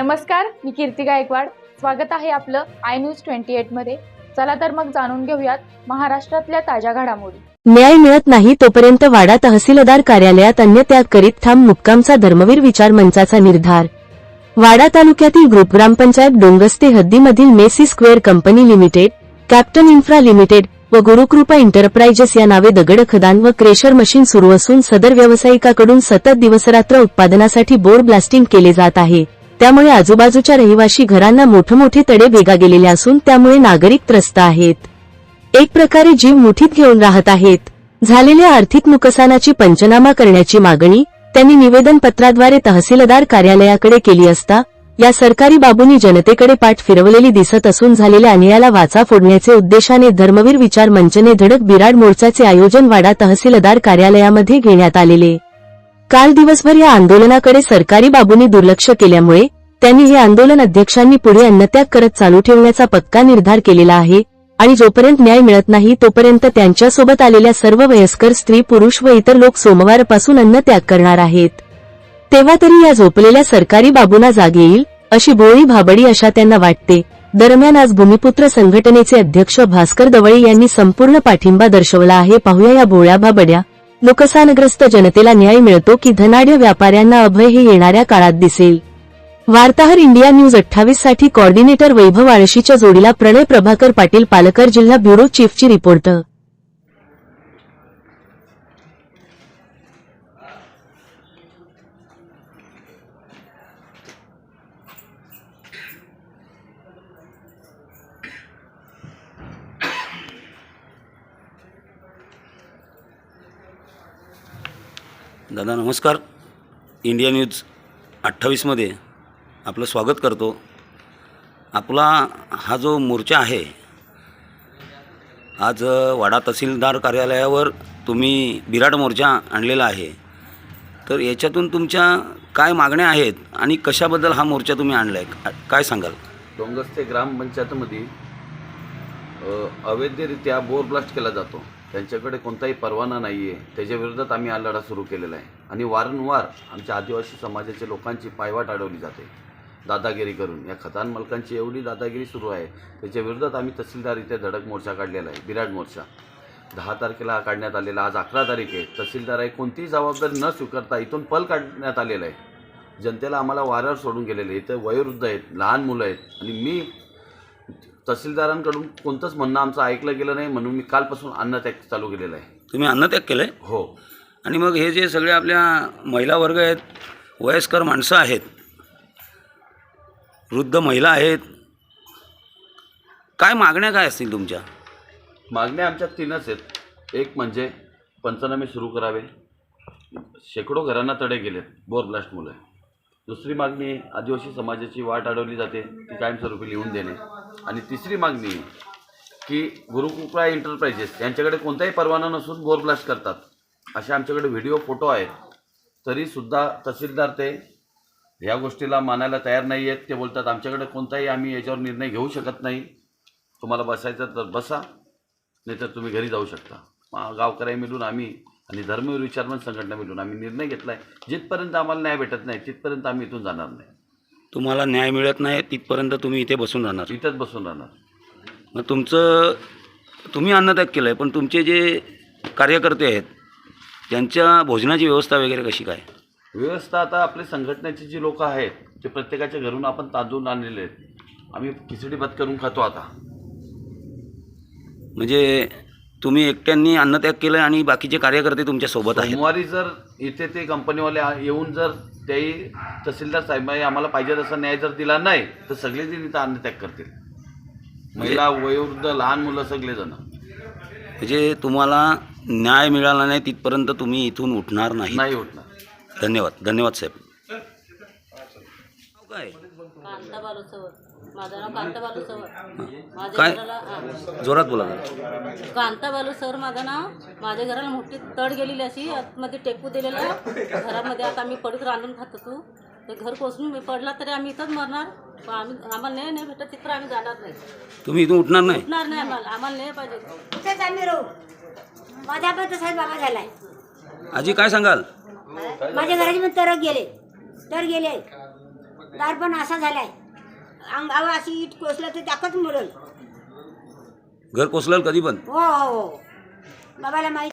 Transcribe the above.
नमस्कार मी कीर्ती गायकवाड. स्वागत आहे आपलं आय न्यूज ट्वेंटी मध्ये. चला तर मग जाणून घेऊयात महाराष्ट्रातल्या ताज्या घडामोडी. न्याय मिळत नाही तोपर्यंत वाडा तहसीलदार कार्यालयात अन्य त्याग करीत थांब मुक्कामचा धर्मवीर विचार मंचाचा निर्धार. वाडा तालुक्यातील ग्रुप ग्रामपंचायत Dongaste हद्दीमधील Massey square company limited captain infra limited व गुरुकृपा एंटरप्राइजेस या नावे दगड खदान व क्रेशर मशीन सुरू असून सदर व्यावसायिकाकडून सतत दिवसरात्र उत्पादनासाठी बोर ब्लास्टिंग केले जात आहे. त्यामुळे आजूबाजूच्या रहिवाशी घरांना मोठमोठे तडे भेगा गेलेले असून त्यामुळे नागरिक त्रस्त आहेत. एक प्रकारे जीव मुठीत घेऊन राहत आहेत. झालेल्या आर्थिक नुकसानाची पंचनामा करण्याची मागणी त्यांनी निवेदन पत्राद्वारे तहसीलदार कार्यालयाकडे केली असता या सरकारी बाबूंनी जनतेकडे पाठ फिरवलेली दिसत असून झालेल्या अन्यायाला वाचा फोडण्याचे उद्देशाने धर्मवीर विचार मंचने धडक बिराड मोर्चाचे आयोजन वाडा तहसीलदार कार्यालयामध्ये घेण्यात आलेले. काल दिवसभर या आंदोलनाकडे सरकारी बाबूंनी दुर्लक्ष केल्यामुळे त्यांनी हे आंदोलन अध्यक्षांनी पुढे अन्नत्याग करत चालू ठेवण्याचा पक्का निर्धार केलेला आहे आणि जोपर्यंत न्याय मिळत नाही तोपर्यंत त्यांच्यासोबत आलेल्या सर्व वयस्कर स्त्री पुरुष व इतर लोक सोमवारपासून अन्नत्याग करणार आहेत. तेव्हा तरी या झोपलेल्या सरकारी बाबूंना जाग येईल अशी भोळी भाबडी अशा त्यांना वाटते. दरम्यान आज भूमिपुत्र संघटनेचे अध्यक्ष भास्कर दवळे यांनी संपूर्ण पाठिंबा दर्शवला आहे. पाहूया या भोळ्या भाबड्या. नुकसानग्रस्त जनतेला न्याय मिळतो की धनाढ्य व्यापाऱ्यांना अभय हे येणाऱ्या काळात दिसेल. वार्ताहर इंडिया न्यूज अठ्ठावीससाठी कॉर्डिनेटर वैभव आळशीच्या जोडीला प्रणय प्रभाकर पाटील पालकर जिल्हा ब्युरो चीफची रिपोर्ट दादा नमस्कार. इंडिया न्यूज अठ्ठावीसमध्ये आपलं स्वागत करतो. आपला हा जो मोर्चा आहे आज वाडा तहसीलदार कार्यालयावर तुम्ही बिराट मोर्चा आणलेला आहे. तर याच्यातून तुमच्या काय मागण्या आहेत आणि कशाबद्दल हा मोर्चा तुम्ही आणला आहे काय सांगाल? डोंगस्ते ग्रामपंचायतमध्ये अवैधरित्या बोर ब्लास्ट केला जातो. त्यांच्याकडे कोणताही परवाना नाही आहे त्याच्या विरोधात आम्ही हा लढा सुरू केलेला आहे. आणि वारंवार आमच्या आदिवासी समाजाच्या लोकांची पायवाट अडवली जाते. दादागिरी करून. या खतान मालकांची एवढी दादागिरी सुरू आहे. त्याच्या विरोधात आम्ही तहसीलदार इथे धडक मोर्चा काढलेला आहे. बिराड मोर्चा. दहा तारखेला हा काढण्यात आलेला. आज अकरा तारीख आहे. तहसीलदार आहे. कोणतीही जबाबदारी न स्वीकारता इथून पल काढण्यात आलेला आहे. जनतेला आम्हाला वाऱ्यावर सोडून गेलेले इथं वयोवृद्ध आहेत. लहान मुलं आहेत. आणि मी तहसीलदारांकडून कोणतंच म्हणणं आमचं ऐकलं गेलं नाही म्हणून मी कालपासून अन्नत्याग चालू केलेला आहे. तुम्ही अन्नत्याग केलं आहे हो. आणि मग हे जे सगळे आपल्या महिला वर्ग आहेत वयस्कर माणसं आहेत वृद्ध महिला आहेत काय मागण्या काय असतील तुमच्या? मागण्या आमच्या तीनच आहेत. एक म्हणजे पंचनामे सुरू करावे. शेकडो घरांना तडे गेलेत. बोर ब्लास्टमुळे दुसरी मागणी आदिवासी समाजाची वाट अडवली जाते. ती कायमस्वरूपी लिहून देणे. आणि तिसरी मागणी की गुरुकृपा एंटरप्राइजेस यांच्याकडे कोणताही परवाना नसून बोर ब्लास्ट करतात. असे आमच्याकडे व्हिडिओ फोटो आहेत. तरीसुद्धा तहसीलदार ते ह्या गोष्टीला मानायला तयार नाही आहेत. ते बोलतात आमच्याकडे कोणताही आम्ही याच्यावर निर्णय घेऊ शकत नाही. तुम्हाला बसायचं तर बसा नाही तर तुम्ही घरी जाऊ शकता. गावकऱ्या मिळून आम्ही आणि धर्मवीर विचारमन संघटना मिळून आम्ही निर्णय घेतला आहे जिथपर्यंत आम्हाला न्याय भेटत नाही तिथपर्यंत आम्ही इथून जाणार नाही. तुम्हाला न्याय मिळत नाही तिथपर्यंत तुम्ही इथे बसून राहणार. इथंच बसून राहणार. मग तुमचं तुम्ही अन्नत्याग केलं आहे पण तुमचे जे कार्यकर्ते आहेत त्यांच्या भोजनाची व्यवस्था वगैरे कशी काय? व्यवस्था आता आपले संघटनेची जी लोक आहेत ते प्रत्येकाच्या घरून आपण तांदूळ आणलेले आहेत आम्ही खिचडी भात करून खातो आता. म्हणजे तुम्ही एकट्यांनी अन्नत्याग केलं आहे आणि बाकीचे कार्यकर्ते तुमच्यासोबत आहेत. सोमवारी जर इथे ते कंपनीवाले आ- येऊन जर त्याही तहसीलदार साहेबांनी आम्हाला पाहिजे तसा न्याय जर दिला नाही तर सगळेजण इथं अन्नत्याग करतील. महिला वयोवृद्ध लहान मुलं सगळेजण. म्हणजे तुम्हाला न्याय मिळाला नाही तिथपर्यंत तुम्ही इथून उठणार नाही नाही उठणार. धन्यवाद. धन्यवाद साहेब. काय? कांता बालू माझं नाव कांता बालू माझ्या काय? घराला हा. जोरात बोला जरा. कांता बालू सर माझं नाव. माझ्या घराला मोठी तड गेलेली अशी. आतमध्ये टेकू दिलेलं. घरामध्ये आता आम्ही पडीत रांधून खात होतो. ते घर कोसळून मी पडला तरी आम्ही इथंच मरणार. पण आम्ही आम्हाला नाही नाही भेटत तिथं आम्ही जाणार नाही. तुम्ही इथून उठणार नाही? उठणार नाही आम्हाला. आम्हाला नाही पाहिजे. इथेच आम्ही राहू. माझ्या पण तसाच बाबा झालाय. आजी काय सांगाल? माझ्या घराचे पण तर गेले. तर गेले. दार पण असा झालाय. अंगावर अशी इट कोसलं तर त्याकच मुरल. घर कोसलेल कधी पण? हो हो हो. बाबाला माहिती